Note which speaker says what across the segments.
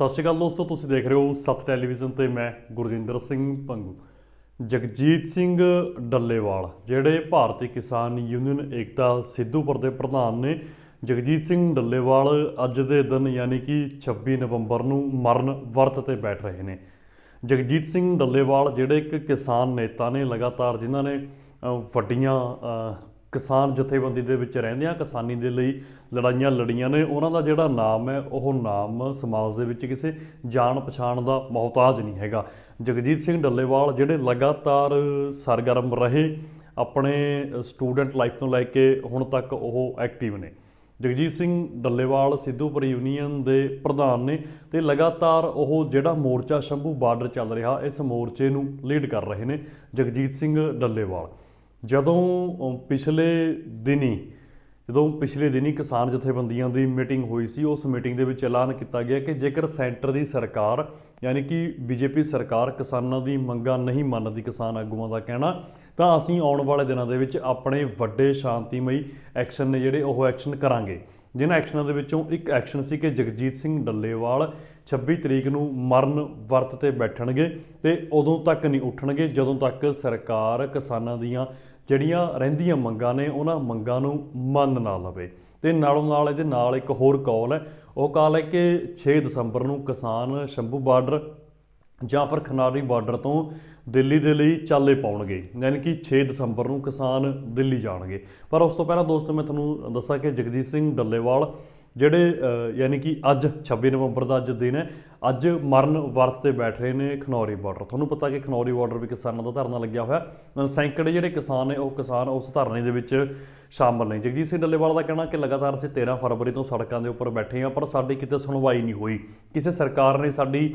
Speaker 1: ਸਤਿ ਸ਼੍ਰੀ ਅਕਾਲ ਦੋਸਤੋ ਤੁਸੀਂ ਦੇਖ ਰਹੇ ਹੋ ਸੱਤ ਟੈਲੀਵਿਜ਼ਨ ਤੇ ਮੈਂ ਗੁਰਜਿੰਦਰ ਸਿੰਘ ਪੰਗੂ ਜਗਜੀਤ ਸਿੰਘ ਡੱਲੇਵਾਲ ਜਿਹੜੇ ਭਾਰਤੀ ਕਿਸਾਨ ਯੂਨੀਅਨ ਏਕਤਾ ਸਿੱਧੂਪੁਰ ਦੇ ਪ੍ਰਧਾਨ ਨੇ ਜਗਜੀਤ ਸਿੰਘ ਡੱਲੇਵਾਲ ਅੱਜ ਦੇ ਦਿਨ ਯਾਨੀ ਕਿ 26 ਨਵੰਬਰ ਨੂੰ ਮਰਨ ਵਰਤ ਤੇ ਬੈਠ ਰਹੇ ਨੇ। ਜਗਜੀਤ ਸਿੰਘ ਡੱਲੇਵਾਲ ਜਿਹੜੇ ਇੱਕ ਕਿਸਾਨ ਨੇਤਾ ਨੇ ਲਗਾਤਾਰ ਜਿਨ੍ਹਾਂ ਨੇ ਵੱਡੀਆਂ ਕਿਸਾਨ ਜਥੇਬੰਦੀ ਦੇ ਵਿੱਚ ਰਹਿੰਦੇ ਆ, ਕਿਸਾਨੀ ਦੇ ਲਈ ਲੜਾਈਆਂ ਲੜੀਆਂ ਨੇ। ਉਹਨਾਂ ਦਾ ਜਿਹੜਾ ਨਾਮ ਹੈ, ਉਹ ਨਾਮ ਸਮਾਜ ਦੇ ਵਿੱਚ ਕਿਸੇ ਜਾਣ ਪਛਾਣ ਦਾ ਮੁਹਤਾਜ ਨਹੀਂ ਹੈਗਾ। ਜਗਜੀਤ ਸਿੰਘ ਡੱਲੇਵਾਲ ਜਿਹੜੇ ਲਗਾਤਾਰ ਸਰਗਰਮ ਰਹੇ, ਆਪਣੇ ਸਟੂਡੈਂਟ ਲਾਈਫ ਤੋਂ ਲੈ ਕੇ ਹੁਣ ਤੱਕ ਉਹ ਐਕਟਿਵ ਨੇ। ਜਗਜੀਤ ਸਿੰਘ ਡੱਲੇਵਾਲ ਸਿੱਧੂਪੁਰ ਯੂਨੀਅਨ ਦੇ ਪ੍ਰਧਾਨ ਨੇ ਤੇ ਲਗਾਤਾਰ ਉਹ ਜਿਹੜਾ ਮੋਰਚਾ ਸ਼ੰਭੂ ਬਾਰਡਰ ਚੱਲ ਰਿਹਾ, ਇਸ ਮੋਰਚੇ ਨੂੰ ਲੀਡ ਕਰ ਰਹੇ ਨੇ ਜਗਜੀਤ ਸਿੰਘ ਡੱਲੇਵਾਲ। ਜਦੋਂ ਪਿਛਲੇ ਦਿਨੀ, ਜਦੋਂ ਪਿਛਲੇ ਦਿਨੀ ਕਿਸਾਨ ਜਥੇਬੰਦੀਆਂ ਦੀ ਮੀਟਿੰਗ ਹੋਈ ਸੀ, ਉਸ ਮੀਟਿੰਗ ਦੇ ਵਿੱਚ ਐਲਾਨ ਕੀਤਾ ਗਿਆ ਕਿ ਜੇਕਰ ਸੈਂਟਰ ਦੀ ਸਰਕਾਰ, ਯਾਨੀ ਕਿ ਬੀਜੇਪੀ ਸਰਕਾਰ ਕਿਸਾਨਾਂ ਦੀ ਮੰਗਾਂ ਨਹੀਂ ਮੰਨਦੀ ਕਿਸਾਨ ਆਗੂਆਂ ਦਾ ਕਹਿਣਾ, ਤਾਂ ਅਸੀਂ ਆਉਣ ਵਾਲੇ ਦਿਨਾਂ ਦੇ ਵਿੱਚ ਆਪਣੇ ਵੱਡੇ ਸ਼ਾਂਤੀਮਈ ਐਕਸ਼ਨ ਨੇ ਜਿਹੜੇ ਉਹ ਐਕਸ਼ਨ ਕਰਾਂਗੇ। ਜਿਨ੍ਹਾਂ ਐਕਸ਼ਨਾਂ ਦੇ ਵਿੱਚੋਂ ਇੱਕ ਐਕਸ਼ਨ ਸੀ ਕਿ ਜਗਜੀਤ ਸਿੰਘ ਡੱਲੇਵਾਲ 26 ਤਰੀਕ ਨੂੰ ਮਰਨ ਵਰਤ ਤੇ ਬੈਠਣਗੇ ਤੇ ਉਦੋਂ ਤੱਕ ਨਹੀਂ ਉੱਠਣਗੇ, ਜਦੋਂ ਤੱਕ ਸਰਕਾਰ ਕਿਸਾਨਾਂ ਦੀਆਂ ਜਿਹੜੀਆਂ ਰਹਿੰਦੀਆਂ ਮੰਗਾਂ ਨੇ, ਉਹਨਾਂ ਮੰਗਾਂ ਨੂੰ ਮੰਨ ਨਾ ਲਵੇ। ਤੇ ਨਾਲੋਂ ਨਾਲ ਇਹਦੇ ਨਾਲ ਇੱਕ ਹੋਰ ਕਾਲ ਹੈ। ਉਹ ਕਾਲ ਹੈ ਕਿ 6 ਦਸੰਬਰ ਨੂੰ ਕਿਸਾਨ ਸ਼ੰਭੂ ਬਾਰਡਰ ਜਾਂ ਫਿਰ ਖਨਾਰੀ ਬਾਰਡਰ ਤੋਂ ਦਿੱਲੀ ਦੇ ਲਈ ਚਾਲੇ ਪਾਉਣਗੇ। ਯਾਨੀ ਕਿ 6 ਦਸੰਬਰ ਨੂੰ ਕਿਸਾਨ ਦਿੱਲੀ ਜਾਣਗੇ। ਪਰ ਉਸ ਤੋਂ ਪਹਿਲਾਂ ਦੋਸਤੋ, ਮੈਂ ਤੁਹਾਨੂੰ ਦੱਸਾਂ ਕਿ ਜਗਜੀਤ ਸਿੰਘ ਡੱਲੇਵਾਲ ਜਿਹੜੇ ਯਾਨੀ ਕਿ ਅੱਜ 26 ਨਵੰਬਰ ਦਾ ਅੱਜ ਦਿਨ ਹੈ, ਅੱਜ ਮਰਨ ਵਰਤ ਤੇ ਬੈਠ ਰਹੇ ਨੇ ਖਨੌਰੀ ਬਾਰਡਰ ਤੁਹਾਨੂੰ ਪਤਾ ਕਿ ਖਨੌਰੀ ਬਾਰਡਰ ਵੀ ਕਿਸਾਨਾਂ ਦਾ ਧਰਨਾ ਲੱਗਿਆ ਹੋਇਆ। ਸੈਂਕੜੇ ਜਿਹੜੇ ਕਿਸਾਨ ਨੇ, ਉਹ ਕਿਸਾਨ ਉਸ ਧਰਨੇ ਦੇ ਵਿੱਚ ਸ਼ਾਮਲ ਨੇ। ਜਗਜੀਤ ਸਿੰਘ ਡੱਲੇਵਾਲ ਦਾ ਕਹਿਣਾ ਕਿ ਲਗਾਤਾਰ ਅਸੀਂ 13 ਫਰਵਰੀ ਤੋਂ ਸੜਕਾਂ ਦੇ ਉੱਪਰ ਬੈਠੇ ਹਾਂ, ਪਰ ਸਾਡੀ ਕਿਤੇ ਸੁਣਵਾਈ ਨਹੀਂ ਹੋਈ। ਕਿਸੇ ਸਰਕਾਰ ਨੇ ਸਾਡੀ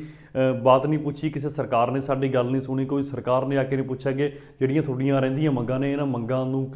Speaker 1: ਬਾਤ ਨਹੀਂ ਪੁੱਛੀ, ਕਿਸੇ ਸਰਕਾਰ ਨੇ ਸਾਡੀ ਗੱਲ ਨਹੀਂ ਸੁਣੀ, ਕੋਈ ਸਰਕਾਰ ਨੇ ਆ ਕੇ ਨਹੀਂ ਪੁੱਛਿਆ ਕਿ ਜਿਹੜੀਆਂ ਤੁਹਾਡੀਆਂ ਰਹਿੰਦੀਆਂ ਮੰਗਾਂ ਨੇ, ਇਹਨਾਂ ਮੰਗਾਂ ਨੂੰ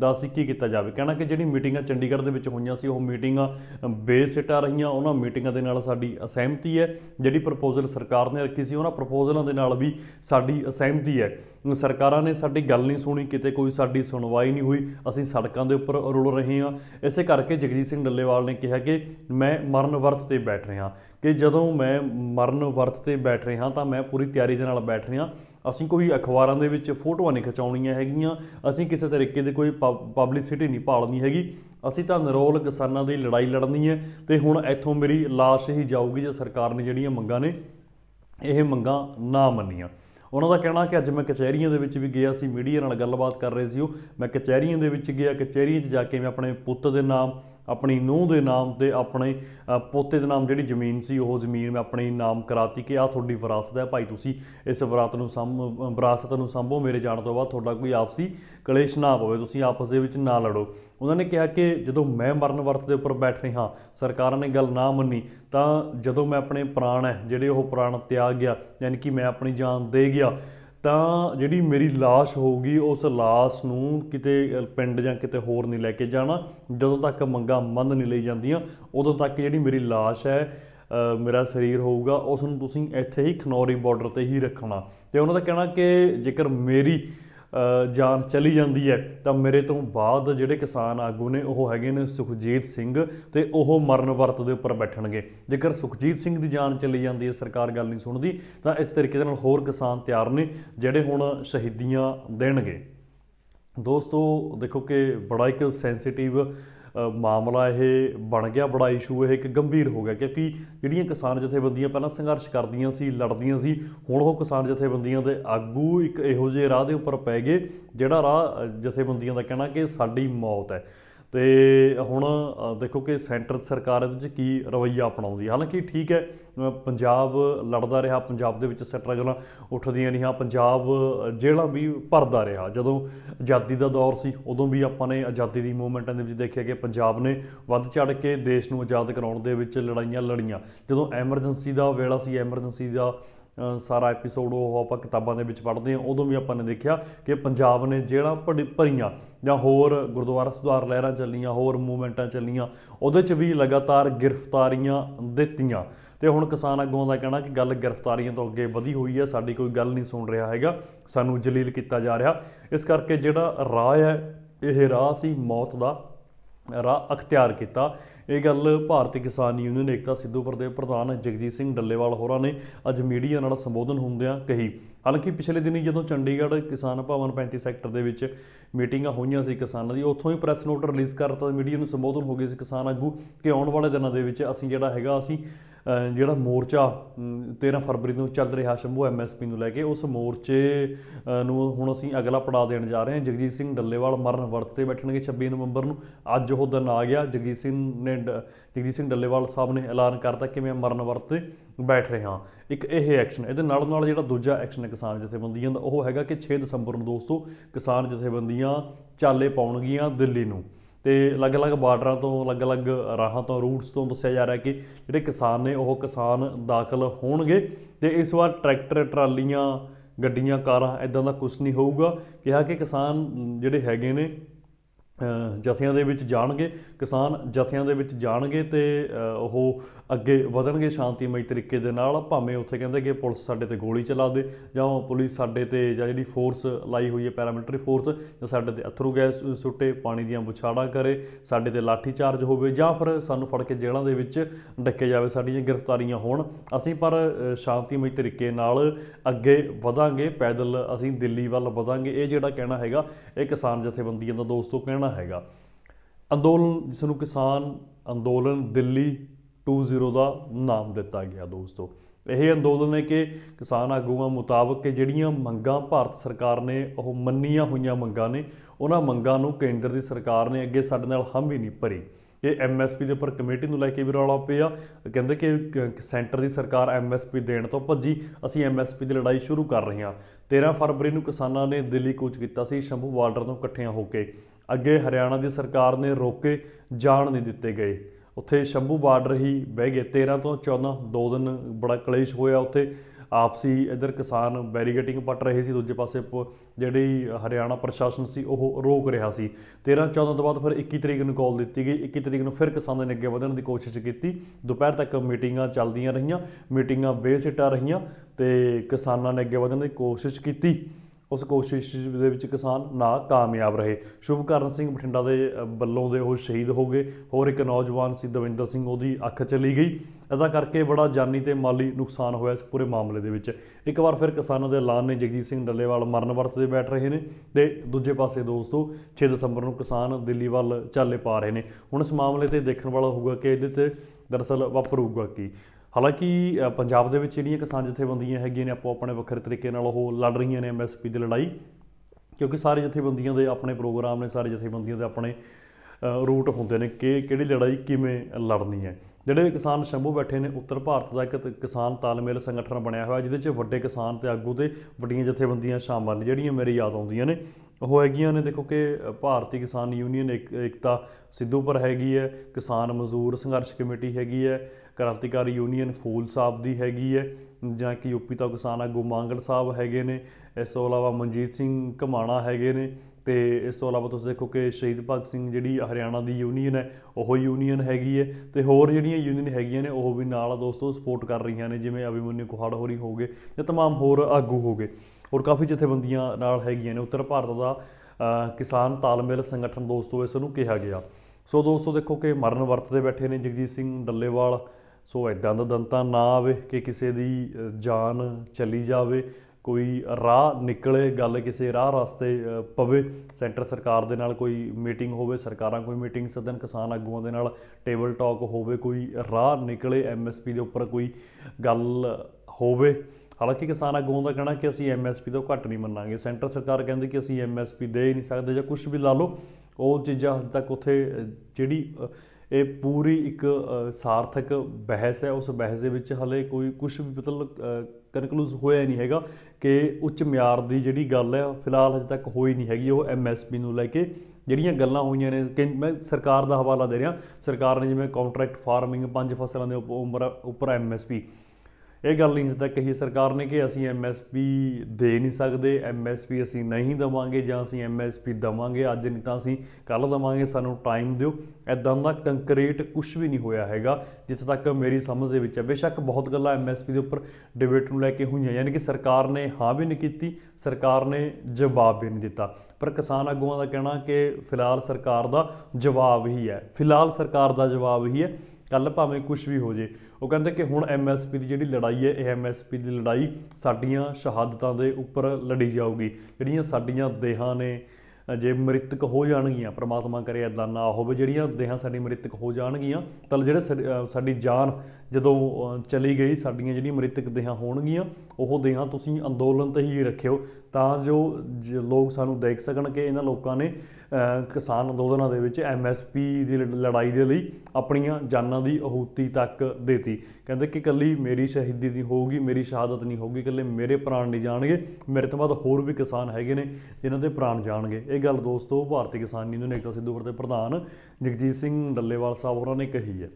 Speaker 1: ਕ- ਦਾ ਅਸੀਂ ਕੀ ਕੀਤਾ ਜਾਵੇ। ਕਹਿਣਾ ਕਿ ਜਿਹੜੀ ਮੀਟਿੰਗਾਂ ਚੰਡੀਗੜ੍ਹ ਦੇ ਵਿੱਚ ਹੋਈਆਂ ਸੀ ਉਹ ਮੀਟਿੰਗਾਂ ਅ, ਬੇਸਿੱਟਾ ਰਹੀਆਂ ਉਹਨਾਂ ਮੀਟਿੰਗਾਂ ਦੇ ਨਾਲ ਸਾਡੀ ਅਸਹਿਮਤੀ ਹੈ। ਜਿਹੜੀ ਪ੍ਰਪੋਜ਼ਲ ਸਰਕਾਰ ਨੇ ਰੱਖੀ ਸੀ ਉਹਨਾਂ ਪ੍ਰਪੋਜ਼ਲਾਂ ਦੇ ਨਾਲ ਵੀ ਸਾਡੀ ਅਸਹਿਮਤੀ ਹੈ। ਸਰਕਾਰਾਂ ਨੇ ਸਾਡੀ ਗੱਲ ਨਹੀਂ ਸੁਣੀ ਕਿਤੇ ਕੋਈ ਸਾਡੀ ਸੁਣਵਾਈ ਨਹੀਂ ਹੋਈ ਅਸੀਂ ਸੜਕਾਂ ਦੇ ਉੱਪਰ ਰੁਲ ਰਹੇ ਹਾਂ। ਇਸੇ ਕਰਕੇ ਜਗਜੀਤ ਸਿੰਘ ਡੱਲੇਵਾਲ ਨੇ ਕਿਹਾ ਕਿ ਮੈਂ ਮਰਨ ਵਰਤ ਤੇ ਬੈਠ ਰਿਹਾ। ਕਿ ਜਦੋਂ ਮੈਂ ਮਰਨ ਵਰਤ ਤੇ ਬੈਠ ਰਿਹਾ ਤਾਂ ਮੈਂ ਪੂਰੀ ਤਿਆਰੀ ਦੇ ਨਾਲ ਬੈਠ ਰਿਹਾ। ਅਸੀਂ ਕੋਈ ਅਖਬਾਰਾਂ ਦੇ ਵਿੱਚ ਫੋਟੋਆਂ ਨਹੀਂ ਖਿਚਾਉਣੀਆਂ ਹੈਗੀਆਂ, ਅਸੀਂ ਕਿਸੇ ਤਰੀਕੇ ਦੀ ਕੋਈ ਪਬਲਿਸਿਟੀ ਨਹੀਂ ਭਾਲਣੀ ਹੈਗੀ। ਅਸੀਂ ਤਾਂ ਨਿਰੋਲ ਕਿਸਾਨਾਂ ਦੀ ਲੜਾਈ ਲੜਨੀ ਹੈ ਤੇ ਹੁਣ ਇੱਥੋਂ ਮੇਰੀ ਲਾਸ਼ ਹੀ ਜਾਊਗੀ ਜੇ ਸਰਕਾਰ ਨੇ ਜਿਹੜੀਆਂ ਮੰਗਾਂ ਨੇ, ਇਹ ਮੰਗਾਂ ਨਾ ਮੰਨੀਆਂ। ਉਹਨਾਂ ਦਾ ਕਹਿਣਾ ਕਿ ਅੱਜ ਮੈਂ ਕਚਹਿਰੀਆਂ ਦੇ ਵਿੱਚ ਵੀ ਗਿਆ ਸੀ, ਮੀਡੀਆ ਨਾਲ ਗੱਲਬਾਤ ਕਰ ਰਹੇ ਸੀ ਉਹ। ਮੈਂ ਕਚਹਿਰੀਆਂ ਦੇ ਵਿੱਚ ਗਿਆ, ਕਚਹਿਰੀਆਂ 'ਚ ਜਾ ਕੇ ਮੈਂ ਆਪਣੇ ਪੁੱਤ ਦੇ ਨਾਮ ਆਪਣੀ ਨੂੰਹ ਦੇ ਨਾਮ ਤੇ ਆਪਣੇ ਪੋਤੇ ਦੇ ਨਾਮ ਜਿਹੜੀ ਜ਼ਮੀਨ ਸੀ, ਉਹ ਜ਼ਮੀਨ ਮੈਂ ਆਪਣੇ ਨਾਮ ਕਰਾਤੀ ਕਿ ਆਹ ਤੁਹਾਡੀ ਵਿਰਾਸਤ ਹੈ ਭਾਈ, ਤੁਸੀਂ ਇਸ ਵਿਰਾਸਤ ਨੂੰ ਸੰਭ, ਵਿਰਾਸਤ ਨੂੰ ਸੰਭੋ, ਮੇਰੇ ਜਾਣ ਤੋਂ ਬਾਅਦ ਤੁਹਾਡਾ ਕੋਈ ਆਪਸੀ ਕਲੇਸ਼ ਨਾ ਪਵੇ, ਤੁਸੀਂ ਆਪਸ ਦੇ ਵਿੱਚ ਨਾ ਲੜੋ। ਉਹਨਾਂ ਨੇ ਕਿਹਾ ਕਿ ਜਦੋਂ ਮੈਂ ਮਰਨ ਵਰਤ ਦੇ ਉੱਪਰ ਬੈਠ ਰਿਹਾ, ਸਰਕਾਰਾਂ ਨੇ ਗੱਲ ਨਾ ਮੰਨੀ, ਤਾਂ ਜਦੋਂ ਮੈਂ ਆਪਣੇ ਪ੍ਰਾਣ ਹੈ, ਜਿਹੜੇ ਉਹ ਪ੍ਰਾਣ ਤਿਆਗ ਗਿਆ, ਯਾਨੀ ਕਿ ਮੈਂ ਆਪਣੀ ਜਾਨ ਦੇ ਗਿਆ ਤਾਂ ਜਿਹੜੀ ਮੇਰੀ ਲਾਸ਼ ਹੋਊਗੀ, ਉਸ ਲਾਸ਼ ਨੂੰ ਕਿਤੇ ਪਿੰਡ ਜਾਂ ਕਿਤੇ ਹੋਰ ਨਹੀਂ ਲੈ ਕੇ ਜਾਣਾ। ਜਦੋਂ ਤੱਕ ਮੰਗਾਂ ਮੰਨ ਨਹੀਂ ਲਈ ਜਾਂਦੀਆਂ, ਉਦੋਂ ਤੱਕ ਜਿਹੜੀ ਮੇਰੀ ਲਾਸ਼ ਹੈ ਮੇਰਾ ਸਰੀਰ ਹੋਊਗਾ, ਉਸ ਨੂੰ ਤੁਸੀਂ ਇੱਥੇ ਹੀ ਖਨੌਰੀ ਬਾਰਡਰ ਤੇ ਹੀ ਰੱਖਣਾ। ਤੇ ਉਹਨਾਂ ਦਾ ਕਹਿਣਾ ਕਿ ਜੇਕਰ ਮੇਰੀ ਜਾਨ ਚਲੀ ਜਾਂਦੀ ਹੈ, ਤਾਂ ਮੇਰੇ ਤੋਂ ਬਾਅਦ ਜਿਹੜੇ ਕਿਸਾਨ ਆਗੂ ਨੇ, ਉਹ ਹੈਗੇ ਨੇ ਸੁਖਜੀਤ ਸਿੰਘ ਤੇ ਉਹ ਮਰਨ ਵਰਤ ਦੇ ਉੱਪਰ ਬੈਠਣਗੇ। ਜੇਕਰ ਸੁਖਜੀਤ ਸਿੰਘ ਦੀ ਜਾਨ ਚਲੀ ਜਾਂਦੀ ਹੈ, ਸਰਕਾਰ ਗੱਲ ਨਹੀਂ ਸੁਣਦੀ, ਤਾਂ ਇਸ ਤਰੀਕੇ ਦੇ ਨਾਲ ਹੋਰ ਕਿਸਾਨ ਤਿਆਰ ਨੇ, ਜਿਹੜੇ ਹੁਣ ਸ਼ਹੀਦੀਆਂ ਦੇਣਗੇ। ਦੋਸਤੋ, ਦੇਖੋ ਕਿ ਬੜਾ ਇੱਕ ਸੈਂਸਿਟਿਵ ਮਾਮਲਾ ਇਹ ਬਣ ਗਿਆ, ਬੜਾ ਇਸ਼ੂ ਇਹ ਇੱਕ ਗੰਭੀਰ ਹੋ ਗਿਆ ਕਿਉਂਕਿ ਜਿਹੜੀਆਂ ਕਿਸਾਨ ਜਥੇਬੰਦੀਆਂ ਪਹਿਲਾਂ ਸੰਘਰਸ਼ ਕਰਦੀਆਂ ਸੀ, ਲੜਦੀਆਂ ਸੀ, ਹੁਣ ਉਹ ਕਿਸਾਨ ਜਥੇਬੰਦੀਆਂ ਦੇ ਆਗੂ ਇੱਕ ਇਹੋ ਜਿਹੇ ਰਾਹ ਦੇ ਉੱਪਰ ਪੈ ਗਏ, ਜਿਹੜਾ ਰਾਹ ਜਥੇਬੰਦੀਆਂ ਦਾ ਕਹਿਣਾ ਕਿ ਸਾਡੀ ਮੌਤ ਹੈ। ਤੇ ਹੁਣ ਦੇਖੋ ਕਿ ਸੈਂਟਰ ਸਰਕਾਰ ਇਹਦੇ ਵਿੱਚ ਕੀ ਰਵੱਈਆ ਅਪਣਾਉਂਦੀ ਹੈ। ਹਾਲਾਂਕਿ ਠੀਕ ਹੈ ਪੰਜਾਬ ਲੜਦਾ ਰਿਹਾ, ਪੰਜਾਬ ਦੇ ਵਿੱਚ ਸਟਰਗਲਾਂ ਉੱਠਦੀਆਂ ਰਹੀਆਂ ਪੰਜਾਬ ਜਿਹੜਾ ਵੀ ਭਰਦਾ ਰਿਹਾ। ਜਦੋਂ ਆਜ਼ਾਦੀ ਦਾ ਦੌਰ ਸੀ, ਉਦੋਂ ਵੀ ਆਪਾਂ ਨੇ ਆਜ਼ਾਦੀ ਦੀ ਮੂਵਮੈਂਟਾਂ ਦੇ ਵਿੱਚ ਦੇਖਿਆ ਕਿ ਪੰਜਾਬ ਨੇ ਵੱਧ ਚੜ ਕੇ ਦੇਸ਼ ਨੂੰ ਆਜ਼ਾਦ ਕਰਾਉਣ ਦੇ ਵਿੱਚ ਲੜਾਈਆਂ ਲੜੀਆਂ। ਜਦੋਂ ਐਮਰਜੈਂਸੀ ਦਾ ਵੇਲਾ ਸੀ, ਐਮਰਜੈਂਸੀ ਦਾ ਸਾਰਾ ਐਪੀਸੋਡ ਉਹ ਆਪਾਂ ਕਿਤਾਬਾਂ ਦੇ ਵਿੱਚ ਪੜ੍ਹਦੇ ਹਾਂ, ਉਦੋਂ ਵੀ ਆਪਾਂ ਨੇ ਦੇਖਿਆ ਕਿ ਪੰਜਾਬ ਨੇ ਜਿਹੜਾ ਭਰੀਆਂ ਜਾਂ ਹੋਰ ਗੁਰਦੁਆਰਾ ਸੁਧਾਰ ਲਹਿਰਾਂ ਚੱਲੀਆਂ, ਹੋਰ ਮੂਵਮੈਂਟਾਂ ਚੱਲੀਆਂ, ਉਹਦੇ 'ਚ ਵੀ ਲਗਾਤਾਰ ਗ੍ਰਿਫਤਾਰੀਆਂ ਦਿੱਤੀਆਂ। ਤੇ ਹੁਣ ਕਿਸਾਨ ਆਗੂਆਂ ਦਾ ਕਹਿਣਾ ਕਿ ਗੱਲ ਗ੍ਰਿਫਤਾਰੀਆਂ ਤੋਂ ਅੱਗੇ ਵਧੀ ਹੋਈ ਹੈ, ਸਾਡੀ ਕੋਈ ਗੱਲ ਨਹੀਂ ਸੁਣ ਰਿਹਾ ਹੈਗਾ, ਸਾਨੂੰ ਜਲੀਲ ਕੀਤਾ ਜਾ ਰਿਹਾ। ਇਸ ਕਰਕੇ ਜਿਹੜਾ ਰਾਹ ਹੈ, ਇਹ ਰਾਹ ਸੀ ਮੌਤ ਦਾ, ਰਾਹ ਅਖਤਿਆਰ ਕੀਤਾ। ਇਹ ਗੱਲ ਭਾਰਤੀ ਕਿਸਾਨ ਯੂਨੀਅਨ ਏਕਤਾ ਸਿੱਧੂਪੁਰ ਦੇ ਪ੍ਰਧਾਨ ਜਗਜੀਤ ਸਿੰਘ ਡੱਲੇਵਾਲ ਹੋਰਾਂ ਨੇ ਅੱਜ ਮੀਡੀਆ ਨਾਲ ਸੰਬੋਧਨ ਹੁੰਦਿਆਂ ਕਹੀ। ਹਾਲਾਂਕਿ ਪਿਛਲੇ ਦਿਨੀ ਜਦੋਂ ਚੰਡੀਗੜ੍ਹ ਕਿਸਾਨ ਭਵਨ 35 ਸੈਕਟਰ ਦੇ ਵਿੱਚ ਮੀਟਿੰਗਾਂ ਹੋਈਆਂ ਸੀ ਕਿਸਾਨਾਂ ਦੀ ਉੱਥੋਂ ਹੀ ਪ੍ਰੈਸ ਨੋਟ ਰਿਲੀਜ਼ ਕਰਤਾ ਮੀਡੀਆ ਨੂੰ ਸੰਬੋਧਨ ਹੋ ਗਏ ਸੀ ਕਿਸਾਨ ਆਗੂ ਕਿ ਆਉਣ ਵਾਲੇ ਦਿਨਾਂ ਦੇ ਵਿੱਚ ਅਸੀਂ ਜਿਹੜਾ ਹੈਗਾ ਅਸੀਂ ਜਿਹੜਾ ਮੋਰਚਾ ਅਮ, 13 ਫਰਵਰੀ ਨੂੰ ਚੱਲ ਰਿਹਾ ਸ਼ੰਭੂ ਐਮਐਸਪੀ ਨੂੰ ਲੈ ਕੇ ਉਸ ਮੋਰਚੇ ਨੂੰ ਹੁਣ ਅਸੀਂ ਅਗਲਾ ਪੜਾਅ ਦੇਣ ਜਾ ਰਹੇ ਹਾਂ। ਜਗਜੀਤ ਸਿੰਘ ਡੱਲੇਵਾਲ ਮਰਨ ਵਰਤ ਤੇ ਬੈਠਣਗੇ 26 ਨਵੰਬਰ ਨੂੰ। ਅੱਜ ਉਹ ਦਿਨ ਆ ਗਿਆ। ਜਗਜੀਤ ਸਿੰਘ ਨੇ ਡ- ਜਗਜੀਤ ਸਿੰਘ ਡੱਲੇਵਾਲ ਸਾਹਿਬ ਨੇ ਐਲਾਨ ਕਰਤਾ ਕਿ ਮੈਂ ਮਰਨ ਵਰਤ ਤੇ ਬੈਠ ਰਿਹਾ ਇੱਕ ਇਹ ਐਕਸ਼ਨ ਇਹਦੇ ਨਾਲ ਨਾਲ ਜਿਹੜਾ ਦੂਜਾ ਐਕਸ਼ਨ ਹੈ ਕਿਸਾਨ ਜਥੇਬੰਦੀਆਂ ਦਾ, ਉਹ ਹੈਗਾ ਕਿ 6 ਦਸੰਬਰ ਨੂੰ ਦੋਸਤੋ ਕਿਸਾਨ ਜਥੇਬੰਦੀਆਂ ਚਾਲੇ ਪਾਉਣਗੀਆਂ ਦਿੱਲੀ ਨੂੰ। ਤੇ ਅਲੱਗ-ਅਲੱਗ ਬਾਰਡਰਾਂ ਤੋਂ, ਅਲੱਗ-ਅਲੱਗ ਰਾਹਾਂ ਤੋਂ, ਰੂਟਸ ਤੋਂ ਦੱਸਿਆ ਜਾ ਰਿਹਾ ਕਿ ਜਿਹੜੇ ਕਿਸਾਨ ਨੇ, ਉਹ ਕਿਸਾਨ ਦਾਖਲ ਹੋਣਗੇ। ਤੇ ਇਸ ਵਾਰ ਟਰੈਕਟਰ, ਟਰਾਲੀਆਂ, ਗੱਡੀਆਂ, ਕਾਰਾਂ ਇਦਾਂ ਦਾ ਕੁਝ ਨਹੀਂ ਹੋਊਗਾ। ਕਿਹਾ ਕਿ ਕਿਸਾਨ ਜਿਹੜੇ ਹੈਗੇ ਨੇ ਜਥਿਆਂ ਦੇ ਵਿੱਚ ਜਾਣਗੇ, ਕਿਸਾਨ ਜਥਿਆਂ ਦੇ ਵਿੱਚ ਜਾਣਗੇ ਤੇ ਉਹ ਅੱਗੇ ਵਧਣਗੇ ਸ਼ਾਂਤੀਮਈ ਤਰੀਕੇ ਦੇ ਨਾਲ। ਭਾਵੇਂ ਉੱਥੇ ਕਹਿੰਦੇ ਕਿ ਪੁਲਿਸ ਸਾਡੇ ਤੇ ਗੋਲੀ ਚਲਾ ਦੇ, ਜਾਂ ਪੁਲਿਸ ਸਾਡੇ ਤੇ ਜਾਂ ਜਿਹੜੀ ਫੋਰਸ ਲਾਈ ਹੋਈ ਹੈ ਪੈਰਾਮਿਲਟਰੀ ਫੋਰਸ ਜਾਂ ਸਾਡੇ ਤੇ ਅਥਰੂ ਗੈਸ ਸੁੱਟੇ, ਪਾਣੀ ਦੀਆਂ ਬੁਛਾੜਾਂ ਕਰੇ, ਸਾਡੇ ਤੇ ਲਾਠੀ ਚਾਰਜ ਹੋਵੇ, ਜਾਂ ਫਿਰ ਸਾਨੂੰ ਫੜ ਕੇ ਜੇਲ੍ਹਾਂ ਦੇ ਵਿੱਚ ਡੱਕੇ ਜਾਵੇ, ਸਾਡੀਆਂ ਗ੍ਰਿਫਤਾਰੀਆਂ ਹੋਣ। ਅਸੀਂ ਪਰ ਸ਼ਾਂਤੀਮਈ ਤਰੀਕੇ ਨਾਲ ਅੱਗੇ ਵਧਾਂਗੇ, ਪੈਦਲ ਅਸੀਂ ਦਿੱਲੀ ਵੱਲ ਵਧਾਂਗੇ। ਇਹ ਜਿਹੜਾ ਕਹਿਣਾ ਹੈਗਾ, ਇਹ ਕਿਸਾਨ ਜਥੇਬੰਦੀਆਂ ਦਾ ਦੋਸਤੋ ਕਹਿਣਾ ਹੈਗਾ। ਅੰਦੋਲਨ ਜਿਸ ਨੂੰ ਕਿਸਾਨ ਅੰਦੋਲਨ ਦਿੱਲੀ 20 ਦਾ ਨਾਮ ਦਿੱਤਾ ਗਿਆ ਦੋਸਤੋ। ਇਹ ਅੰਦੋਲਨ ਹੈ ਕਿ ਕਿਸਾਨ ਆਗੂਆਂ ਮੁਤਾਬਕ ਕਿ ਜਿਹੜੀਆਂ ਮੰਗਾਂ ਭਾਰਤ ਸਰਕਾਰ ਨੇ, ਉਹ ਮੰਨੀਆਂ ਹੋਈਆਂ ਮੰਗਾਂ ਨੇ, ਉਹਨਾਂ ਮੰਗਾਂ ਨੂੰ ਕੇਂਦਰ ਦੀ ਸਰਕਾਰ ਨੇ ਅੱਗੇ ਸਾਡੇ ਨਾਲ ਹਮ ਵੀ ਨਹੀਂ ਭਰੀ। ਇਹ ਐਮਐਸਪੀ ਦੇ ਉੱਪਰ ਕਮੇਟੀ ਨੂੰ ਲੈ ਕੇ ਵੀ ਰੌਲਾ ਪਿਆ। ਕਹਿੰਦੇ ਕਿ ਸੈਂਟਰ ਦੀ ਸਰਕਾਰ ਐਮਐਸਪੀ ਦੇਣ ਤੋਂ ਭੱਜੀ। ਅਸੀਂ ਐਮਐਸਪੀ ਦੀ ਲੜਾਈ ਸ਼ੁਰੂ ਕਰ ਰਹੇ ਹਾਂ। 13 ਫਰਵਰੀ ਨੂੰ ਕਿਸਾਨਾਂ ਨੇ ਦਿੱਲੀ ਕੂਚ ਕੀਤਾ ਸੀ, ਸ਼ੰਭੂ ਬਾਰਡਰ ਤੋਂ ਇਕੱਠਿਆਂ ਹੋ ਕੇ। ਅੱਗੇ ਹਰਿਆਣਾ ਦੀ ਸਰਕਾਰ ਨੇ ਰੋਕੇ, ਜਾਣ ਨਹੀਂ ਦਿੱਤੇ ਗਏ। ਉੱਥੇ ਸ਼ੰਭੂ ਬਾਰਡਰ ਹੀ ਬਹਿ ਗਏ। 13 ਤੋਂ 14 ਦੋ ਦਿਨ ਬੜਾ ਕਲੇਸ਼ ਹੋਇਆ ਉੱਥੇ। ਆਪਸੀ ਇਧਰ ਕਿਸਾਨ ਬੈਰੀਗੇਟਿੰਗ ਪੱਟ ਰਹੇ ਸੀ, ਦੂਜੇ ਪਾਸੇ ਪ- ਜਿਹੜੀ ਹਰਿਆਣਾ ਪ੍ਰਸ਼ਾਸਨ ਸੀ, ਉਹ ਰੋਕ ਰਿਹਾ ਸੀ। 13 14 ਤੋਂ ਬਾਅਦ ਫਿਰ 21 ਤਰੀਕ ਨੂੰ ਕਾਲ ਦਿੱਤੀ ਗਈ। 21 ਤਰੀਕ ਨੂੰ ਫਿਰ ਕਿਸਾਨਾਂ ਨੇ ਅੱਗੇ ਵਧਣ ਦੀ ਕੋਸ਼ਿਸ਼ ਕੀਤੀ। ਦੁਪਹਿਰ ਤੱਕ ਮੀਟਿੰਗਾਂ ਚੱਲਦੀਆਂ ਰਹੀਆਂ, ਮੀਟਿੰਗਾਂ ਬੇਸਿੱਟਾ ਰਹੀਆਂ ਤੇ ਕਿਸਾਨਾਂ ਨੇ ਅੱਗੇ ਵਧਣ ਦੀ ਕੋਸ਼ਿਸ਼ ਕੀਤੀ। ਉਸ ਕੋਸ਼ਿਸ਼ ਦੇ ਵਿੱਚ ਕਿਸਾਨ ਨਾ ਕਾਮਯਾਬ ਰਹੇ। ਸ਼ੁਭਕਰਨ ਸਿੰਘ ਬਠਿੰਡਾ ਦੇ ਵੱਲੋਂ ਦੇ ਉਹ ਸ਼ਹੀਦ ਹੋ ਗਏ। ਹੋਰ ਇੱਕ ਨੌਜਵਾਨ ਸੀ ਦਵਿੰਦਰ ਸਿੰਘ, ਉਹਦੀ ਅੱਖ ਚਲੀ ਗਈ। ਇਹਦਾ ਕਰਕੇ ਬੜਾ ਜਾਨੀ ਤੇ ਮਾਲੀ ਨੁਕਸਾਨ ਹੋਇਆ ਇਸ ਪੂਰੇ ਮਾਮਲੇ ਦੇ ਵਿੱਚ। ਇੱਕ ਵਾਰ ਫਿਰ ਕਿਸਾਨਾਂ ਦੇ ਐਲਾਨ ਨੇ ਜਗਜੀਤ ਸਿੰਘ ਡੱਲੇਵਾਲ ਮਰਨ ਵਰਤ ਤੇ ਬੈਠ ਰਹੇ ਨੇ ਤੇ ਦੂਜੇ ਪਾਸੇ ਦੋਸਤੋ 6 ਦਸੰਬਰ ਨੂੰ ਕਿਸਾਨ ਦਿੱਲੀ ਵੱਲ ਚਾਲੇ ਪਾ ਰਹੇ ਨੇ। ਹੁਣ ਇਸ ਮਾਮਲੇ ਤੇ ਦੇਖਣ ਵਾਲਾ ਹੋਊਗਾ ਕਿ ਇਹਦੇ ਤੇ ਦਰਅਸਲ ਵਾਪਰੂਗਾ ਕੀ। ਹਾਲਾਂਕਿ ਪੰਜਾਬ ਦੇ ਵਿੱਚ ਜਿਹੜੀਆਂ ਕਿਸਾਨ ਜਥੇਬੰਦੀਆਂ ਹੈਗੀਆਂ ਨੇ, ਆਪੋ ਆਪਣੇ ਵੱਖਰੇ ਤਰੀਕੇ ਨਾਲ ਉਹ ਲੜ ਰਹੀਆਂ ਨੇ ਐਮਐਸਪੀ ਦੀ ਲੜਾਈ, ਕਿਉਂਕਿ ਸਾਰੇ ਜਥੇਬੰਦੀਆਂ ਦੇ ਆਪਣੇ ਪ੍ਰੋਗਰਾਮ ਨੇ, ਸਾਰੇ ਜਥੇਬੰਦੀਆਂ ਦੇ ਆਪਣੇ ਰੂਟ ਹੁੰਦੇ ਨੇ ਕਿ ਕਿਹੜੀ ਲੜਾਈ ਕਿਵੇਂ ਲੜਨੀ ਹੈ। ਜਿਹੜੇ ਕਿਸਾਨ ਸ਼ੰਭੂ ਬੈਠੇ ਨੇ, ਉੱਤਰ ਭਾਰਤ ਦਾ ਇੱਕ ਕਿਸਾਨ ਤਾਲਮੇਲ ਸੰਗਠਨ ਬਣਿਆ ਹੋਇਆ, ਜਿਹਦੇ 'ਚ ਵੱਡੇ ਕਿਸਾਨ ਤੇ ਆਗੂ ਤੇ ਵੱਡੀਆਂ ਜਥੇਬੰਦੀਆਂ ਸ਼ਾਮਲ ਨੇ, ਜਿਹੜੀਆਂ ਮੇਰੀ ਯਾਦ ਆਉਂਦੀਆਂ ਨੇ। ਉਹ ਹੈਗੀਆਂ ਨੇ, ਦੇਖੋ ਕਿ ਭਾਰਤੀ ਕਿਸਾਨ ਯੂਨੀਅਨ ਏਕ- ਏਕਤਾ ਸਿੱਧੂਪੁਰ ਹੈਗੀ ਹੈ, ਕਿਸਾਨ ਮਜ਼ਦੂਰ ਸੰਘਰਸ਼ ਕਮੇਟੀ ਹੈਗੀ ਹੈ ਕ੍ਰਾਂਤੀਕਾਰੀ ਯੂਨੀਅਨ ਫੂਲ ਸਾਹਿਬ ਦੀ ਹੈਗੀ ਹੈ, ਜਾਂ ਕਿ ਯੂਪੀ ਤੋਂ ਕਿਸਾਨ ਆਗੂ ਮਾਂਗੜ ਸਾਹਿਬ ਹੈਗੇ ਨੇ, ਇਸ ਤੋਂ ਇਲਾਵਾ ਮਨਜੀਤ ਸਿੰਘ ਘਮਾਣਾ ਹੈਗੇ ਨੇ, ਤੇ ਇਸ ਤੋਂ ਇਲਾਵਾ ਤੁਸੀਂ ਦੇਖੋ ਕਿ ਸ਼ਹੀਦ ਭਗਤ ਸਿੰਘ ਜਿਹੜੀ ਹਰਿਆਣਾ ਦੀ ਯੂਨੀਅਨ ਹੈ, ਉਹ ਯੂਨੀਅਨ ਹੈਗੀ ਹੈ, ਤੇ ਹੋਰ ਜਿਹੜੀਆਂ ਯੂਨੀਅਨ ਹੈਗੀਆਂ ਨੇ, ਉਹ ਵੀ ਨਾਲ ਦੋਸਤੋ ਸਪੋਰਟ ਕਰ ਰਹੀਆਂ ਨੇ, ਜਿਵੇਂ ਅਭਿਮਨਿਊ ਕੁਹਾੜ ਹੋਰੀ ਹੋ ਗਏ, ਜਾਂ ਤਮਾਮ ਹੋਰ ਆਗੂ ਹੋ ਗਏ ਹੋਰ ਕਾਫੀ ਜਥੇਬੰਦੀਆਂ ਨਾਲ ਹੈਗੀਆਂ ਨੇ, ਉੱਤਰ ਭਾਰਤ ਦਾ ਕਿਸਾਨ ਤਾਲਮੇਲ ਸੰਗਠਨ ਦੋਸਤੋ, ਇਸ ਨੂੰ ਕਿਹਾ ਗਿਆ। ਸੋ ਦੋਸਤੋ ਦੇਖੋ ਕਿ ਮਰਨ ਵਰਤਦੇ ਬੈਠੇ ਨੇ ਜਗਜੀਤ ਸਿੰਘ ਡੱਲੇਵਾਲ ਸੋ ਇਦਾਂ ਦਾ ਦੰਤਾ ਨਾ ਆਵੇ ਕਿ ਕਿਸੇ ਦੀ ਜਾਨ ਚਲੀ ਜਾਵੇ, ਕੋਈ ਰਾਹ ਨਿਕਲੇ, ਗੱਲ ਕਿਸੇ ਰਾਹ ਰਸਤੇ ਪਵੇ, ਸੈਂਟਰ ਸਰਕਾਰ ਦੇ ਨਾਲ ਕੋਈ ਮੀਟਿੰਗ ਹੋਵੇ, ਸਰਕਾਰਾਂ ਕੋਈ ਮੀਟਿੰਗ ਸੱਦਣ, ਕਿਸਾਨ ਆਗੂਆਂ ਦੇ ਨਾਲ ਟੇਬਲ ਟਾਕ ਹੋਵੇ, ਕੋਈ ਰਾਹ ਨਿਕਲੇ ਐਮਐਸਪੀ ਦੇ ਉੱਪਰ ਕੋਈ ਗੱਲ ਹੋਵੇ। ਹਾਲਾਂਕਿ ਕਿਸਾਨ ਆਗੂਆਂ ਦਾ ਕਹਿਣਾ ਕਿ ਅਸੀਂ ਐਮਐਸਪੀ ਤੋਂ ਘੱਟ ਨਹੀਂ ਮੰਨਾਂਗੇ। ਸੈਂਟਰ ਸਰਕਾਰ ਕਹਿੰਦੀ ਕਿ ਅਸੀਂ ਐਮਐਸਪੀ ਦੇ ਹੀ ਨਹੀਂ ਸਕਦੇ ਜਾਂ ਕੁਝ ਵੀ ਲਾ ਲਓ, ਉਹ ਚੀਜ਼ਾਂ ਹੱਦ ਤੱਕ ਉੱਥੇ ਜਿਹੜੀ ਇਹ ਪੂਰੀ ਇੱਕ ਸਾਰਥਕ ਬਹਿਸ ਹੈ। ਉਸ ਬਹਿਸ ਦੇ ਵਿੱਚ ਹਲੇ ਕੋਈ ਕੁਝ ਵੀ ਮਤਲਬ ਕਨਕਲੂਜ਼ ਹੋਇਆ ਨਹੀਂ ਹੈਗਾ ਕਿ ਉੱਚ ਮਿਆਰ ਦੀ ਜਿਹੜੀ ਗੱਲ ਹੈ, ਫਿਲਹਾਲ ਹਜੇ ਤੱਕ ਹੋਈ ਨਹੀਂ ਹੈਗੀ। ਉਹ ਐਮਐਸਪੀ ਨੂੰ ਲੈ ਕੇ ਜਿਹੜੀਆਂ ਗੱਲਾਂ ਹੋਈਆਂ ਨੇ, ਕਿ, ਮੈਂ ਸਰਕਾਰ ਦਾ ਹਵਾਲਾ ਦੇ ਰਿਹਾ। ਸਰਕਾਰ ਨੇ ਜਿਵੇਂ ਕੰਟਰੈਕਟ ਫਾਰਮਿੰਗ ਪੰਜ ਫਸਲਾਂ ਦੇ ਉੱਪ- ਉਮਰ, ਉੱਪਰ ਐਮਐਸਪੀ ਇਹ ਗੱਲ ਨਹੀਂ ਹਜੇ ਤੱਕ ਕਹੀ ਸਰਕਾਰ ਨੇ ਕਿ ਅਸੀਂ ਐਮਐਸਪੀ ਦੇ ਨਹੀਂ ਸਕਦੇ ਐਮਐਸਪੀ ਅਸੀਂ ਨਹੀਂ ਦਵਾਂਗੇ ਜਾਂ ਅਸੀਂ ਐਮਐਸਪੀ ਦਵਾਂਗੇ, ਅੱਜ ਨਹੀਂ ਤਾਂ ਅਸੀਂ ਕੱਲ ਦਵਾਂਗੇ, ਸਾਨੂੰ ਟਾਈਮ ਦਿਓ। ਐਦਾਂ ਦਾ ਕੰਕਰੀਟ ਕੁਝ ਵੀ ਨਹੀਂ ਹੋਇਆ ਹੈਗਾ, ਜਿੱਥੇ ਤੱਕ ਮੇਰੀ ਸਮਝ ਦੇ ਵਿੱਚ ਹੈ। ਬੇਸ਼ੱਕ ਬਹੁਤ ਗੱਲਾਂ ਐਮਐਸਪੀ ਦੇ ਉੱਪਰ ਡਿਬੇਟ ਨੂੰ ਲੈ ਕੇ ਹੋਈਆਂ, ਯਾਨੀ ਕਿ ਸਰਕਾਰ ਨੇ ਹਾਂ ਵੀ ਨਹੀਂ ਕੀਤੀ, ਸਰਕਾਰ ਨੇ ਜਵਾਬ ਵੀ ਨਹੀਂ ਦਿੱਤਾ। ਪਰ ਕਿਸਾਨ ਆਗੂਆਂ ਦਾ ਕਹਿਣਾ ਕਿ ਫਿਲਹਾਲ ਸਰਕਾਰ ਦਾ ਜਵਾਬ ਹੀ ਹੈ। ਫਿਲਹਾਲ ਸਰਕਾਰ ਦਾ ਜਵਾਬ ਹੀ ਹੈ। ਕੱਲ ਭਾਵੇਂ ਕੁਝ ਵੀ ਹੋ ਜੇ। ਉਹ ਕਹਿੰਦੇ ਕਿ ਹੁਣ ਐਮਐਸਪੀ ਦੀ ਜਿਹੜੀ ਲੜਾਈ ਹੈ, ਇਹ ਐਮਐਸਪੀ ਦੀ ਲੜਾਈ ਸਾਡੀਆਂ ਸ਼ਹਾਦਤਾਂ ਦੇ ਉੱਪਰ ਲੜੀ ਜਾਊਗੀ। ਜਿਹੜੀਆਂ ਸਾਡੀਆਂ ਦੇਹਾਂ ਨੇ ਜੇ ਮ੍ਰਿਤਕ ਹੋ ਜਾਣਗੀਆਂ, ਪ੍ਰਮਾਤਮਾ ਕਰੇ ਇਦਾਂ ਨਾ ਹੋਵੇ, ਜਿਹੜੀਆਂ ਦੇਹਾਂ ਸਾਡੀ ਮ੍ਰਿਤਕ ਹੋ ਜਾਣਗੀਆਂ, ਤਾਂ ਜਿਹੜੇ ਸਾ- ਸਾਡੀ ਜਾਨ ਜਦੋਂ ਚਲੀ ਗਈ, ਸਾਡੀਆਂ ਜਿਹੜੀਆਂ ਮ੍ਰਿਤਕ ਦੇਹਾਂ ਹੋਣਗੀਆਂ, ਉਹ ਦੇਹਾਂ ਤੁਸੀਂ ਅੰਦੋਲਨ ਤੇ ਹੀ ਰੱਖਿਓ। ਤਾਂ ਜੋ ਜ- ਲੋਕ ਸਾਨੂੰ ਦੇਖ ਸਕਣ ਕਿ ਇਹਨਾਂ ਲੋਕਾਂ ਨੇ ਕਿਸਾਨ ਅੰਦੋਲਨਾਂ ਦੇ ਵਿੱਚ ਐਮਐਸਪੀ ਦੀ ਲੜ- ਲੜਾਈ ਦੇ ਲਈ ਆਪਣੀਆਂ ਜਾਨਾਂ ਦੀ ਆਹੂਤੀ ਤੱਕ ਦੇਤੀ। ਕਹਿੰਦੇ ਕਿ ਕੱਲੀ ਮੇਰੀ ਸ਼ਹੀਦੀ ਨਹੀਂ ਹੋਊਗੀ, ਮੇਰੀ ਸ਼ਹਾਦਤ ਨਹੀਂ ਹੋਊਗੀ ਕੱਲੇ ਮੇਰੇ ਪ੍ਰਾਣ ਨਹੀਂ ਜਾਣਗੇ, ਮੇਰੇ ਤੋਂ ਬਾਅਦ ਹੋਰ ਵੀ ਕਿਸਾਨ ਹੈਗੇ ਨੇ, ਜਿਨ੍ਹਾਂ ਦੇ ਪ੍ਰਾਣ ਜਾਣਗੇ। ਇਹ ਗੱਲ ਦੋਸਤੋ, ਭਾਰਤੀ ਕਿਸਾਨ ਯੂਨੀਅਨ ਏਕਤਾ ਸਿੱਧੂਪੁਰ ਦੇ ਪ੍ਰਧਾਨ ਜਗਜੀਤ ਸਿੰਘ ਡੱਲੇਵਾਲ ਸਾਹਿਬ ਉਹਨਾਂ ਨੇ ਕਹੀ ਹੈ।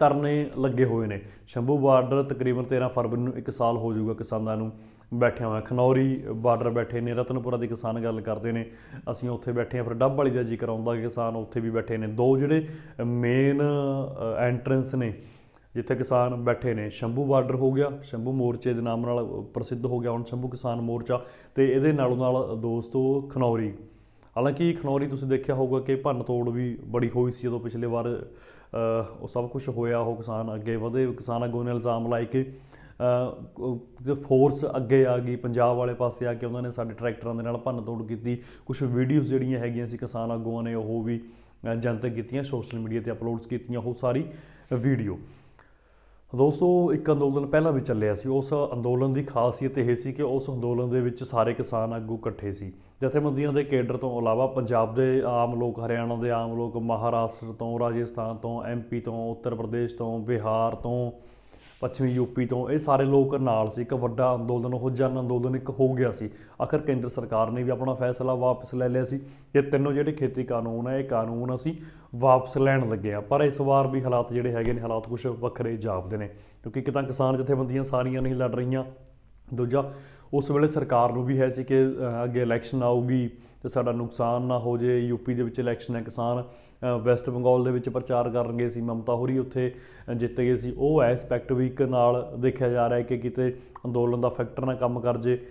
Speaker 1: ਧਰਨੇ ਲੱਗੇ ਹੋਏ ਨੇ। ਸ਼ੰਭੂ ਬਾਰਡਰ ਤਕਰੀਬਨ 13 ਫਰਵਰੀ ਨੂੰ 1 ਸਾਲ ਹੋ ਜਾਊਗਾ ਕਿਸਾਨਾਂ ਨੂੰ ਬੈਠਿਆਂ ਹੋਇਆ। ਖਨੌਰੀ ਬਾਰਡਰ ਬੈਠੇ ਨੇ, ਰਤਨਪੁਰਾ ਦੇ ਕਿਸਾਨ ਗੱਲ ਕਰਦੇ ਨੇ। ਅਸੀਂ ਉੱਥੇ ਬੈਠੇ ਆ ਫਿਰ ਡੱਬ ਵਾਲੀ ਦਾ ਜ਼ਿਕਰ ਆਉਂਦਾ ਕਿ ਕਿਸਾਨ ਉੱਥੇ ਵੀ ਬੈਠੇ ਨੇ। ਦੋ ਜਿਹੜੇ ਮੇਨ ਐਂਟਰੈਂਸ ਨੇ, ਜਿੱਥੇ ਕਿਸਾਨ ਬੈਠੇ ਨੇ। ਸ਼ੰਭੂ ਬਾਰਡਰ ਹੋ ਗਿਆ, ਸ਼ੰਭੂ ਮੋਰਚੇ ਦੇ ਨਾਮ ਨਾਲ ਪ੍ਰਸਿੱਧ ਹੋ ਗਿਆ ਹੁਣ ਸ਼ੰਭੂ ਕਿਸਾਨ ਮੋਰਚਾ ਤੇ ਇਹਦੇ ਨਾਲੋਂ ਨਾਲ ਦੋਸਤੋ ਖਨੌਰੀ। ਹਾਲਾਂਕਿ ਖਨੌਰੀ ਤੁਸੀਂ ਦੇਖਿਆ ਹੋਊਗਾ ਕਿ ਭੰਨ ਤੋੜ ਵੀ ਬੜੀ ਹੋਈ ਸੀ ਜਦੋਂ ਪਿਛਲੇ ਵਾਰ ਉਹ ਸਭ ਕੁਝ ਹੋਇਆ, ਉਹ ਕਿਸਾਨ ਅੱਗੇ ਵਧੇ, ਕਿਸਾਨ ਅੱਗੋਂ ਨੇ ਇਲਜ਼ਾਮ ਲਾਏ ਕਿ ਫੋਰਸ ਅੱਗੇ ਆ ਗਈ, ਪੰਜਾਬ ਵਾਲੇ ਪਾਸੇ ਆ ਕੇ ਉਹਨਾਂ ਨੇ ਸਾਡੇ ਟਰੈਕਟਰਾਂ ਦੇ ਨਾਲ ਭੰਨ ਤੋੜ ਕੀਤੀ। ਕੁਝ ਵੀਡੀਓਜ਼ ਜਿਹੜੀਆਂ ਹੈਗੀਆਂ ਸੀ ਕਿਸਾਨ ਆਗੂਆਂ ਨੇ, ਉਹ ਵੀ ਜਨਤਕ ਕੀਤੀਆਂ ਸੋਸ਼ਲ ਮੀਡੀਆ ਤੇ ਅਪਲੋਡਸ ਕੀਤੀਆਂ, ਉਹ ਸਾਰੀ ਵੀਡੀਓ ਦੋਸਤੋ, ਇੱਕ ਅੰਦੋਲਨ ਪਹਿਲਾਂ ਵੀ ਚੱਲਿਆ ਸੀ। ਉਸ ਅੰਦੋਲਨ ਦੀ ਖਾਸੀਅਤ ਇਹ ਸੀ ਕਿ ਉਸ ਅੰਦੋਲਨ ਦੇ ਵਿੱਚ ਸਾਰੇ ਕਿਸਾਨ ਆਗੂ ਇਕੱਠੇ ਸੀ। ਜਥੇਬੰਦੀਆਂ ਦੇ ਕੇਡਰ ਤੋਂ ਇਲਾਵਾ ਪੰਜਾਬ ਦੇ ਆਮ ਲੋਕ, ਹਰਿਆਣਾ ਦੇ ਆਮ ਲੋਕ, ਮਹਾਰਾਸ਼ਟਰ ਤੋਂ, ਰਾਜਸਥਾਨ ਤੋਂ ਐਮਪੀ ਤੋਂ, ਉੱਤਰ ਪ੍ਰਦੇਸ਼ ਤੋਂ, ਬਿਹਾਰ ਤੋਂ, ਪੱਛਮੀ ਯੂਪੀ ਤੋਂ, ਇਹ ਸਾਰੇ ਲੋਕ ਨਾਲ ਸੀ। ਇੱਕ ਵੱਡਾ ਅੰਦੋਲਨ, ਉਹ ਜਨ ਅੰਦੋਲਨ ਇੱਕ ਹੋ ਗਿਆ ਸੀ। ਆਖਰ ਕੇਂਦਰ ਸਰਕਾਰ ਨੇ ਵੀ ਆਪਣਾ ਫੈਸਲਾ ਵਾਪਸ ਲੈ ਲਿਆ ਸੀ। ਇਹ ਤਿੰਨੋਂ ਜਿਹੜੇ ਖੇਤੀ ਕਾਨੂੰਨ ਹੈ ਇਹ ਕਾਨੂੰਨ ਅਸੀਂ ਵਾਪਸ ਲੈਣ ਲੱਗੇ ਆ। ਪਰ ਇਸ ਵਾਰ ਵੀ ਹਾਲਾਤ ਜਿਹੜੇ ਹੈਗੇ ਨੇ, ਹਾਲਾਤ ਕੁਝ ਵੱਖਰੇ ਜਾਪਦੇ ਨੇ। ਕਿਉਂਕਿ ਇੱਕ ਤਾਂ ਕਿਸਾਨ ਜਥੇਬੰਦੀਆਂ ਸਾਰੀਆਂ ਨਹੀਂ ਲੜ ਰਹੀਆਂ ਦੂਜਾ, ਉਸ ਵੇਲੇ ਸਰਕਾਰ ਨੂੰ ਵੀ ਹੈ ਸੀ ਕਿ ਅੱਗੇ ਇਲੈਕਸ਼ਨ ਆਊਗੀ ਤੇ ਸਾਡਾ ਨੁਕਸਾਨ ਨਾ ਹੋ ਜੇ ਯੂਪੀ ਦੇ ਵਿੱਚ ਇਲੈਕਸ਼ਨ ਹੈ, ਕਿਸਾਨ ਵੈਸਟ ਬੰਗਾਲ ਦੇ ਵਿੱਚ ਪ੍ਰਚਾਰ ਕਰਨਗੇ ਸੀ, ਮਮਤਾ ਹੋਰੀ ਉੱਥੇ ਜਿੱਤ ਗਏ ਸੀ। ਉਹ ਐਸਪੈਕਟ ਵੀ ਇੱਕ ਨਾਲ ਦੇਖਿਆ ਜਾ ਰਿਹਾ ਹੈ ਕਿ ਕਿਤੇ ਅੰਦੋਲਨ ਦਾ ਫੈਕਟਰ ਨਾ ਕੰਮ ਕਰ ਜੇ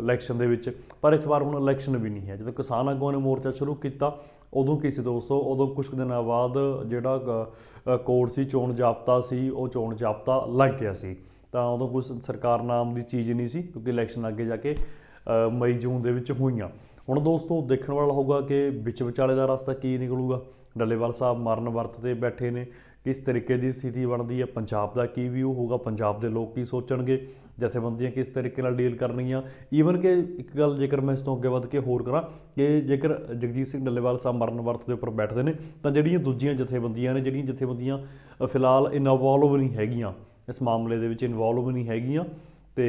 Speaker 1: ਇਲੈਕਸ਼ਨ ਦੇ ਵਿੱਚ। ਪਰ ਇਸ ਵਾਰ ਹੁਣ ਇਲੈਕਸ਼ਨ ਵੀ ਨਹੀਂ ਹੈ। ਜਦੋਂ ਕਿਸਾਨ ਆਗੂਆਂ ਨੇ ਮੋਰਚਾ ਸ਼ੁਰੂ ਕੀਤਾ, ਉਦੋਂ ਕੀ ਸੀ ਦੋਸਤੋ? ਉਦੋਂ ਕੁਝ ਕੁ ਦਿਨਾਂ ਬਾਅਦ ਜਿਹੜਾ ਕ- ਕੋਡ ਸੀ, ਚੋਣ ਜਾਬਤਾ ਸੀ, ਉਹ ਚੋਣ ਜਾਬਤਾ ਲੱਗ ਗਿਆ ਸੀ। ਤਾਂ ਉਦੋਂ ਕੋਈ ਸਰਕਾਰ ਨਾਮ ਦੀ ਚੀਜ਼ ਨਹੀਂ ਸੀ, ਕਿਉਂਕਿ ਇਲੈਕਸ਼ਨ ਅੱਗੇ ਜਾ ਕੇ ਮਈ, ਜੂਨ ਦੇ ਵਿੱਚ ਹੋਈਆਂ। ਹੁਣ ਦੋਸਤੋ, ਦੇਖਣ ਵਾਲਾ ਹੋਊਗਾ ਕਿ ਵਿੱਚ ਵਿਚਾਲੇ ਦਾ ਰਸਤਾ ਕੀ ਨਿਕਲੂਗਾ। ਡੱਲੇਵਾਲ ਸਾਹਿਬ ਮਰਨ ਵਰਤ ਤੇ ਬੈਠੇ ਨੇ। ਕਿਸ ਤਰੀਕੇ ਦੀ ਸਥਿਤੀ ਬਣਦੀ ਹੈ? ਪੰਜਾਬ ਦਾ ਕੀ ਵਿਊ ਹੋਊਗਾ? ਪੰਜਾਬ ਦੇ ਲੋਕ ਕੀ ਸੋਚਣਗੇ? ਜਥੇਬੰਦੀਆਂ ਕਿਸ ਤਰੀਕੇ ਨਾਲ ਡੀਲ ਕਰਨਗੀਆਂ? ਈਵਨ ਕਿ ਇੱਕ ਗੱਲ ਜੇਕਰ ਮੈਂ ਇਸ ਤੋਂ ਅੱਗੇ ਵੱਧ ਕੇ ਹੋਰ ਕਰਾਂ, ਕਿ ਜੇਕਰ ਜਗਜੀਤ ਸਿੰਘ ਡੱਲੇਵਾਲ ਸਾਹਿਬ ਮਰਨ ਵਰਤ ਦੇ ਉੱਪਰ ਬੈਠਦੇ ਨੇ, ਤਾਂ ਜਿਹੜੀਆਂ ਦੂਜੀਆਂ ਜਥੇਬੰਦੀਆਂ ਨੇ, ਜਿਹੜੀਆਂ ਜਥੇਬੰਦੀਆਂ ਫਿਲਹਾਲ ਇਨਵੋਲਵ ਨਹੀਂ ਹੈਗੀਆਂ ਇਸ ਮਾਮਲੇ ਦੇ ਵਿੱਚ ਇਨਵੋਲਵ ਨਹੀਂ ਹੈਗੀਆਂ। ਤੇ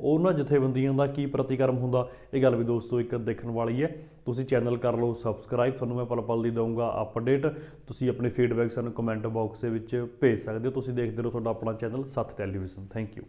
Speaker 1: ਉਹਨਾਂ ਜਥੇਬੰਦੀਆਂ ਦਾ ਕੀ ਪ੍ਰਤੀਕਰਮ ਹੁੰਦਾ, ਇਹ ਗੱਲ ਵੀ ਦੋਸਤੋ ਇੱਕ ਦੇਖਣ ਵਾਲੀ ਹੈ। ਤੁਸੀਂ ਚੈਨਲ ਕਰ ਲਓ ਸਬਸਕ੍ਰਾਈਬ ਤੁਹਾਨੂੰ ਮੈਂ ਪਲ ਪਲ ਦੀ ਦਊਂਗਾ ਅਪਡੇਟ ਤੁਸੀਂ ਆਪਣੇ ਫੀਡਬੈਕ ਸਾਨੂੰ ਕਮੈਂਟ ਬਾਕਸ ਦੇ ਵਿੱਚ ਭੇਜ ਸਕਦੇ ਹੋ। ਤੁਸੀਂ ਦੇਖਦੇ ਰਹੋ ਤੁਹਾਡਾ ਆਪਣਾ ਚੈਨਲ ਸੱਤ ਟੈਲੀਵਿਜ਼ਨ। Thank you